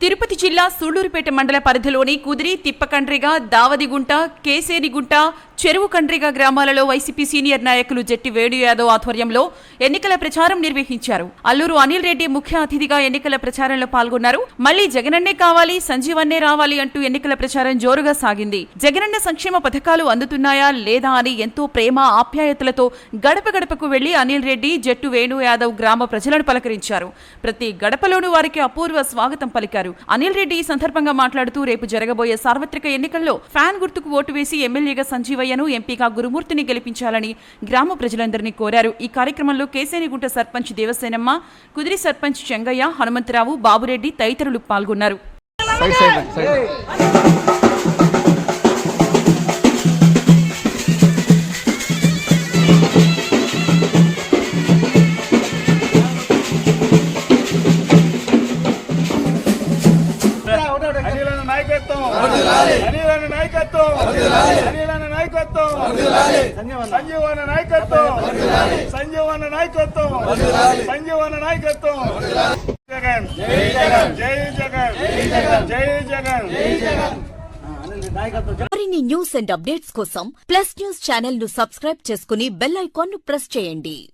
తిరుపతి జిల్లా సూళ్ళూరుపేట మండల పరిధిలోని కుదిరి తిప్పకండ్రిగా దావదిగుంట కేసేరిగుంట చెరువు కండ్రిగా గ్రామాలలో వైసీపీ సీనియర్ నాయకులు జట్టి వేణు యాదవ్ ఆధ్వర్యంలో ఎన్నికల ప్రచారం నిర్వహించారు. అల్లూరు అనిల్ రెడ్డి ముఖ్య అతిథిగా ఎన్నికల ప్రచారంలో పాల్గొన్నారు. మళ్ళీ జగనన్నే కావాలి సంజీవన్నే రావాలి అంటూ ఎన్నికల ప్రచారం జోరుగా సాగింది. జగనన్న సంక్షేమ పథకాలు అందుతున్నాయా లేదా అని ఎంతో ప్రేమ ఆప్యాయతలతో గడప గడపకు వెళ్ళి అనిల్ రెడ్డి జట్టు వేణు యాదవ్ గ్రామ ప్రజలను పలకరించారు. ప్రతి గడపలోనూ వారికి అపూర్వ స్వాగతం పలికారు. అనిల్ రెడ్డి ఈ సందర్భంగా మాట్లాడుతూ రేపు జరగబోయే సార్వత్రిక ఎన్నికల్లో ఫ్యాన్ గుర్తుకు ఓటు వేసి ఎమ్మెల్యేగా సంజీవయ్యను ఎంపీగా గురుమూర్తిని గెలిపించాలని గ్రామ ప్రజలందరినీ కోరారు. ఈ కార్యక్రమంలో కేసేనిగుంట సర్పంచ్ దేవసేనమ్మ కుదిరి సర్పంచ్ చెంగయ్య హనుమంతరావు బాబురెడ్డి తదితరులు పాల్గొన్నారు. నాయకత్వం. అనిలన నాయకత్వం. అనిలన నాయకత్వం. సంజీవన నాయకత్వం. సంజీవన నాయకత్వం. సంజీవన నాయకత్వం. జగన్. జై జగన్. జై జగన్. జై జగన్. మరిన్ని న్యూస్ అండ్ అప్డేట్స్ కోసం ప్లస్ న్యూస్ ఛానల్ను సబ్స్క్రైబ్ చేసుకుని బెల్ ఐకాన్ను ప్రెస్ చేయండి.